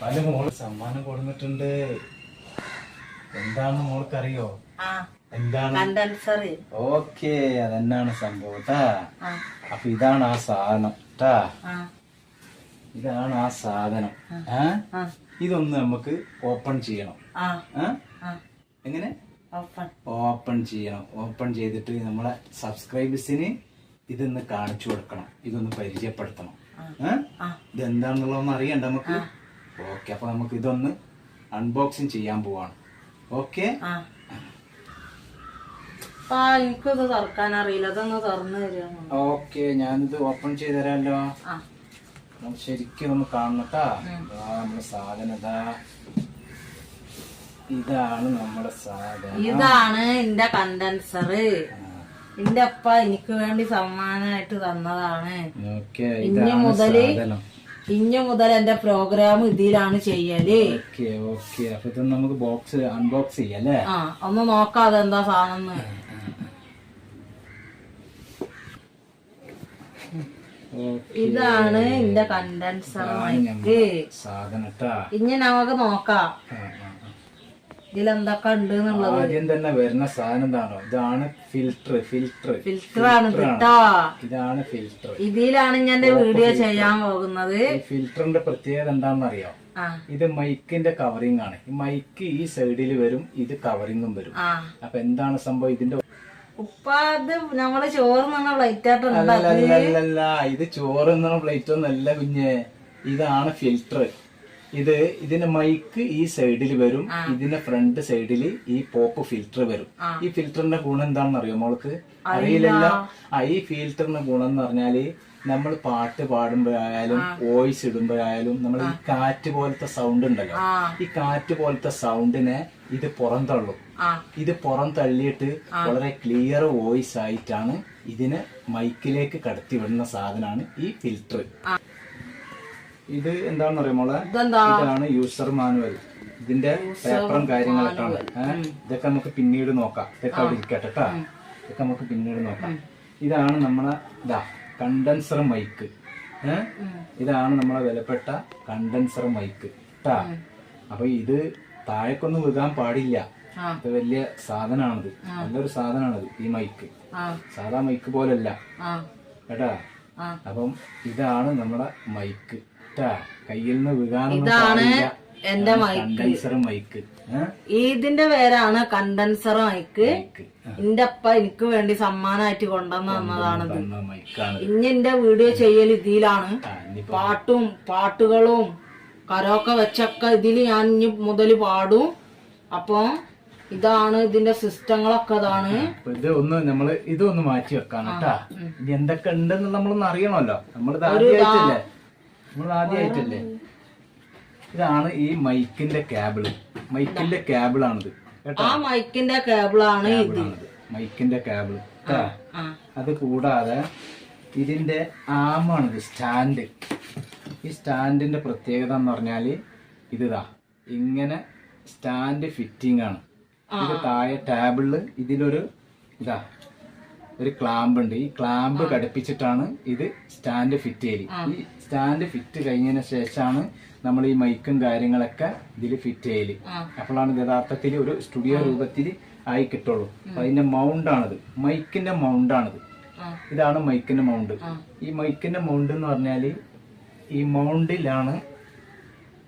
പല മോൾ സമ്മാനം കൊടുത്തിട്ടുണ്ട് എന്താണ് മോൾക്കറിയോ? എന്താണ്? ഓക്കെ അതെന്നാണ് സംഭവം അപ്പൊ ഇതാണ് ആ സാധനം ട്ടാ. ഇതാണ് ആ സാധനം. ഇതൊന്ന് നമുക്ക് ഓപ്പൺ ചെയ്യണം. എങ്ങനെ? ഓപ്പൺ. ഓപ്പൺ ചെയ്യണം ഓപ്പൺ ചെയ്തിട്ട് നമ്മളെ സബ്സ്ക്രൈബേഴ്സിന് ഇതൊന്ന് കാണിച്ചു കൊടുക്കണം. ഇതൊന്ന് പരിചയപ്പെടുത്തണം. ഇതെന്താണെന്നുള്ളതൊന്ന് അറിയണ്ട നമുക്ക്? ഓക്കെ അപ്പൊ നമുക്ക് ഇതൊന്ന് അൺബോക്സിങ് ചെയ്യാൻ പോവാണ്. ഓക്കെ? എനിക്കിത് തുറക്കാൻ അറിയില്ല. അതൊന്ന് തുറന്നു തരുമോ? ഓക്കെ ഞാനിത് ഓപ്പൺ ചെയ്ത് തരാമല്ലോ ശരിക്കും ഒന്ന് കാണണട്ടാ നമ്മുടെ സാധനം ഇതാ. ഇതാണ് നമ്മുടെ സാധനം. ഇതാണ് എന്റെ കണ്ടൻസർ എന്റെ അപ്പ എനിക്ക് വേണ്ടി സമ്മാനമായിട്ട് തന്നതാണ്. ഇനി മുതൽ സാധനം. ഇനി മുതൽ എന്റെ പ്രോഗ്രാം ഇതിലാണ് ചെയ്യൽ. Okay okay. അപ്പൊ ഇത് നമുക്ക് ബോക്സ് അൺബോക്സ് ചെയ്യല്ലേ? ആ ഒന്ന് നോക്കാതെ എന്താ സാധനം ഇതാണ് എന്റെ കണ്ടൻസർ മൈക്ക് സാധനം ഇനി നമുക്ക് നോക്കാം. ഇതിലെന്തൊക്കെ ഉണ്ട് എന്നുള്ളത് ആദ്യം തന്നെ വരുന്ന സാധനം എന്താണോ? ഇതാണ് ഫിൽറ്റർ ഫിൽറ്റർ ഫിൽറ്റർ ആണ് കേട്ടോ ഇതാണ് ഫിൽറ്റർ ഇതിലാണ് ഞാൻ എന്റെ വീഡിയോ ചെയ്യാൻ പോകുന്നത്. ഫിൽറ്ററിന്റെ പ്രത്യേകത എന്താണെന്ന് അറിയാം ഇത് മൈക്കിന്റെ കവറിംഗ് ആണ്. മൈക്ക് ഈ സൈഡിൽ വരും ഇത് കവറിംഗും വരും. അപ്പൊ എന്താണ് സംഭവം? ഇതിന്റെ ഉപ്പാത് നമ്മൾ ചോറ് നിന്ന പ്ലേറ്റ് അല്ലല്ലല്ല ഇത് ചോറ് എന്ന പ്ലേറ്റ് ഒന്നല്ല കുഞ്ഞെ. ഇതാണ് ഫിൽറ്റർ ഇത് ഇതിന്റെ മൈക്ക് ഈ സൈഡിൽ വരും. ഇതിന്റെ ഫ്രണ്ട് സൈഡിൽ ഈ പോപ്പ് ഫിൽറ്റർ വരും. ഈ ഫിൽറ്ററിന്റെ ഗുണം എന്താണെന്ന് അറിയോ മോൾക്ക് അറിയില്ല ആ ഈ ഫിൽറ്ററിന്റെ ഗുണം എന്ന് പറഞ്ഞാൽ നമ്മൾ പാട്ട് പാടുമ്പോഴായാലും വോയിസ് ഇടുമ്പോഴായാലും നമ്മൾ ഈ കാറ്റ് പോലത്തെ സൗണ്ട് ഉണ്ടല്ലോ. ഈ കാറ്റ് പോലത്തെ സൗണ്ടിനെ ഇത് പുറന്തള്ളും ഇത് പുറം തള്ളിയിട്ട് വളരെ ക്ലിയർ വോയിസ് ആയിട്ടാണ് ഇതിനെ മൈക്കിലേക്ക് കടത്തി വിടുന്ന സാധനമാണ് ഈ ഫിൽറ്റർ ഇത് എന്താണെന്ന് അറിയാം മോളെ ഇതാണ് യൂസർ മാനുവൽ ഇതിന്റെ പേപ്പറും കാര്യങ്ങളൊക്കെ ആണ് ഇതൊക്കെ നമുക്ക് പിന്നീട് നോക്കാം. ഇതൊക്കെ അവിടെ ഇരിക്കട്ടെ കേട്ടാ ഇതൊക്കെ നമുക്ക് പിന്നീട് നോക്കാം. ഇതാണ് നമ്മളെ ഇതാ കണ്ടൻസർ മൈക്ക് ഇതാണ് നമ്മളെ വിലപ്പെട്ട കണ്ടൻസർ മൈക്ക് കേട്ടാ അപ്പൊ ഇത് താഴേക്കൊന്നും വിൽക്കാൻ പാടില്ല. ഇത് വലിയ സാധനമാണിത്. നല്ലൊരു സാധനമാണിത് ഈ മൈക്ക് സാധാ മൈക്ക് പോലല്ല. കേട്ടാ? അപ്പം ഇതാണ് നമ്മുടെ മൈക്ക് കയ്യിൽ നിന്ന് ഇതാണ്. എന്റെ മൈക്ക് മൈക്ക്? ഇതിന്റെ പേരാണ് കണ്ടൻസർ മൈക്ക് എന്റെ അപ്പ എനിക്ക് വേണ്ടി സമ്മാനമായിട്ട് കൊണ്ടുവന്ന് തന്നതാണ് ഇനി എന്റെ വീഡിയോ ചെയ്യൽ ഇതിലാണ്. പാട്ടും പാട്ടുകളും കരോക്കെ വെച്ചൊക്കെ ഇതിൽ ഞാൻ ഇനി മുതൽ പാടും. അപ്പൊ ഇതാണ് ഇതിന്റെ സിസ്റ്റങ്ങളൊക്കെ ഇതാണ്. ഇത് ഒന്ന് നമ്മൾ ഇതൊന്ന് മാറ്റി വെക്കാണ് കേട്ടാ. ഇത് എന്തൊക്കെ ഉണ്ടെന്ന് നമ്മളൊന്ന് അറിയണമല്ലോ. നമ്മളിത് നമ്മൾ ആദ്യമായിട്ടല്ലേ ഇതാണ് ഈ മൈക്കിന്റെ കേബിൾ മൈക്കിന്റെ കേബിളാണിത് കേട്ടോ? ആ മൈക്കിന്റെ കേബിളാണ് കേബിളാണിത് മൈക്കിന്റെ കേബിൾ അത് കൂടാതെ ഇതിന്റെ ആമാണിത് സ്റ്റാൻഡ് ഈ സ്റ്റാൻഡിന്റെ പ്രത്യേകത എന്ന് പറഞ്ഞാൽ ഇതാ ഇങ്ങനെ സ്റ്റാൻഡ് ഫിറ്റിംഗ് ആണ്. ഇത് താഴെ ടേബിൾ ഇതിലൊരു ഇതാ. ഒരു ക്ലാമ്പ് ഉണ്ട്. ഈ ക്ലാമ്പ് ഘടിപ്പിച്ചിട്ടാണ് ഇത് സ്റ്റാൻഡ് ഫിറ്റ് ചെയ്യൽ. ഈ സ്റ്റാൻഡ് ഫിറ്റ് കഴിഞ്ഞതിന് ശേഷമാണ് നമ്മൾ ഈ മൈക്കും കാര്യങ്ങളൊക്കെ ഇതിൽ ഫിറ്റ് ചെയ്യൽ. അപ്പോഴാണ് യഥാർത്ഥത്തിൽ ഒരു സ്റ്റുഡിയോ രൂപത്തിൽ ആയി കിട്ടുള്ളൂ. അതിന്റെ മൗണ്ട് ആണിത്. മൈക്കിന്റെ മൗണ്ട് ആണിത്. ഇതാണ് മൈക്കിന്റെ മൗണ്ട് ഈ മൈക്കിന്റെ മൗണ്ട് എന്ന് പറഞ്ഞാൽ ഈ മൗണ്ടിലാണ്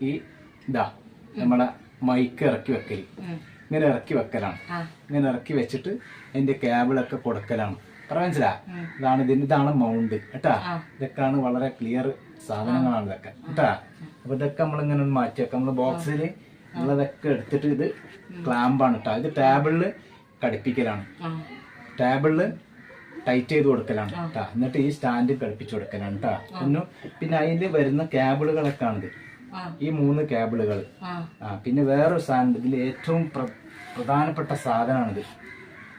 ഈ ഇതാ നമ്മളെ മൈക്ക് ഇറക്കി വെക്കൽ. ഇങ്ങനെ ഇറക്കി വെക്കലാണ്. ഇങ്ങനെ ഇറക്കി വെച്ചിട്ട് അതിന്റെ കേബിളൊക്കെ കൊടുക്കലാണ്. അത്ര മനസ്സിലാ? ഇതാണ് ഇതിന് ഇതാണ് മൗണ്ട് കേട്ടാ. ഇതൊക്കെയാണ് വളരെ ക്ലിയർ സാധനങ്ങളാണ് ഇതൊക്കെ. കേട്ടാ? അപ്പൊ ഇതൊക്കെ നമ്മൾ ഇങ്ങനെ മാറ്റി വെക്കാം. നമ്മൾ ബോക്സിൽ നമ്മളതൊക്കെ എടുത്തിട്ട് ഇത് ക്ലാമ്പാണ് കേട്ടോ. ഇത് ടേബിളിൽ കടിപ്പിക്കലാണ് ടേബിളിൽ ടേബിളിൽ ടൈറ്റ് ചെയ്ത് കൊടുക്കലാണ് കേട്ടാ. എന്നിട്ട് ഈ സ്റ്റാൻഡ് ഘടിപ്പിച്ച് കൊടുക്കലാണ് കേട്ടാ. പിന്നെ പിന്നെ അതിൽ വരുന്ന കേബിളുകളൊക്കെ ആണിത്. ഈ മൂന്ന് കേബിളുകൾ. ആ. പിന്നെ വേറൊരു സാധനം ഇതിൽ ഏറ്റവും പ്ര- പ്രധാനപ്പെട്ട സാധനമാണിത്.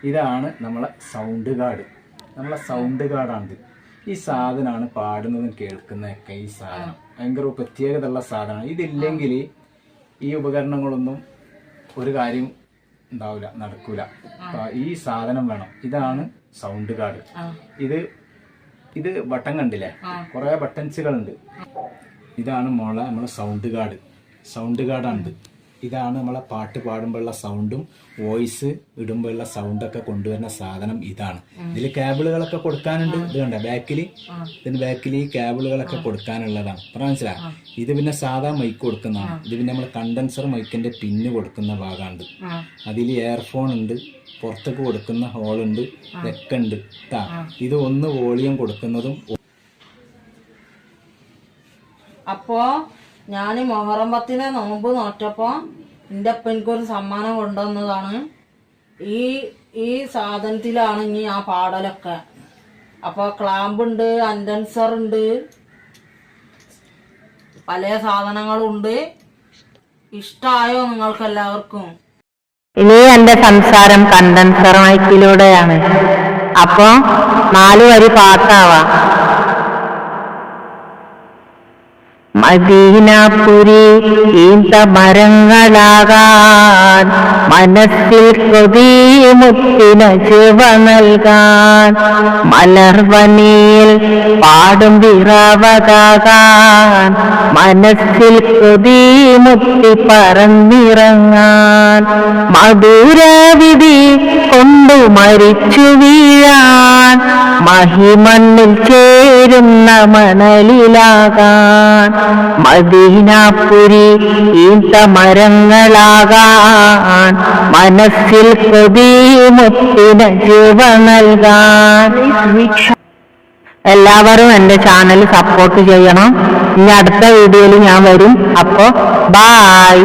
ഇതാണ് നമ്മളെ സൗണ്ട് കാർഡ്. നമ്മളെ സൗണ്ട് കാർഡാണിത്. ഈ സാധനമാണ് പാടുന്നതും കേൾക്കുന്നതൊക്കെ ഈ സാധനം. ഭയങ്കര പ്രത്യേകത ഉള്ള സാധനമാണ്. ഇതില്ലെങ്കിൽ ഈ ഉപകരണങ്ങളൊന്നും ഒരു കാര്യം ഉണ്ടാവില്ല നടക്കൂല. ഈ സാധനം വേണം. ഇതാണ് സൗണ്ട് കാർഡ്. ഇത് ഇത് ബട്ടൺ കണ്ടില്ലേ? കുറെ കുറേ ബട്ടൺസുകളുണ്ട്. ഇതാണ് മോളെ നമ്മളെ സൗണ്ട് കാർഡ് സൗണ്ട് കാർഡാണിത് ഇതാണ് നമ്മളെ പാട്ട് പാടുമ്പോഴുള്ള സൗണ്ടും വോയിസ് ഇടുമ്പോഴുള്ള സൗണ്ടൊക്കെ കൊണ്ടുവരുന്ന സാധനം ഇതാണ്. ഇതിൽ കേബിളുകളൊക്കെ കൊടുക്കാനുണ്ട്. ഇത് കണ്ട? ബാക്കിൽ. ഇതിന് ബാക്കിൽ ഈ കേബിളുകളൊക്കെ കൊടുക്കാനുള്ളതാണ്. പറഞ്ഞ മനസ്സിലായി? ഇത് പിന്നെ സാധാ മൈക്ക് കൊടുക്കുന്നതാണ്. ഇത് പിന്നെ നമ്മൾ കണ്ടൻസർ മൈക്കിന്റെ പിന്ന് കൊടുക്കുന്ന ഭാഗമുണ്ട് അതിൽ എയർഫോൺ ഉണ്ട് പുറത്തേക്ക് കൊടുക്കുന്ന ഹോളുണ്ട് ഇതൊക്കെ ഉണ്ട്. ഇത് ഒന്ന് വോളിയം കൊടുക്കുന്നതും അപ്പോ ഞാൻ മൊഹറം നോമ്പ് നോറ്റപ്പോ എന്റെ അപ്പ എനിക്കൊരു സമ്മാനം കൊണ്ടുവന്നതാണ്. ഈ ഈ സാധനത്തിലാണ് ഇനി ആ പാടലൊക്കെ. അപ്പൊ ക്ലാമ്പുണ്ട് അൻഡൻസർ ഉണ്ട് പല സാധനങ്ങളുണ്ട്. ഇഷ്ടായോ നിങ്ങൾക്ക് എല്ലാവർക്കും ഇനി എന്റെ സംസാരം കണ്ടൻസർ മൈക്കിലൂടെയാണ്. അപ്പൊ നാലു വരി പാട്ടാവാം മദീനാപുരി ഈന്ത മരങ്ങളാകാൻ മനസ്സിൽ കൊതി മുത്തിന ചുവ നൽകാൻ. മലർവനിയിൽ പാടും വിറവതാകാൻ മനസ്സിൽ കൊതി മുത്തി പറന്നിറങ്ങാൻ. മധുരവിധി കൊണ്ടു മരിച്ചു വീഴാൻ മഹിമണ്ണിൽ ചേരുന്ന മണലിലാകാൻ മദീനാപുരി ഈന്ത മരങ്ങളാകാൻ മനസ്സിൽ കൃതിമുത്തിന് ജീവ നൽകാൻ. എല്ലാവരും എന്റെ ചാനൽ സപ്പോർട്ട് ചെയ്യണം. ഇനി അടുത്ത വീഡിയോയിൽ ഞാൻ വരും. അപ്പോ ബായ്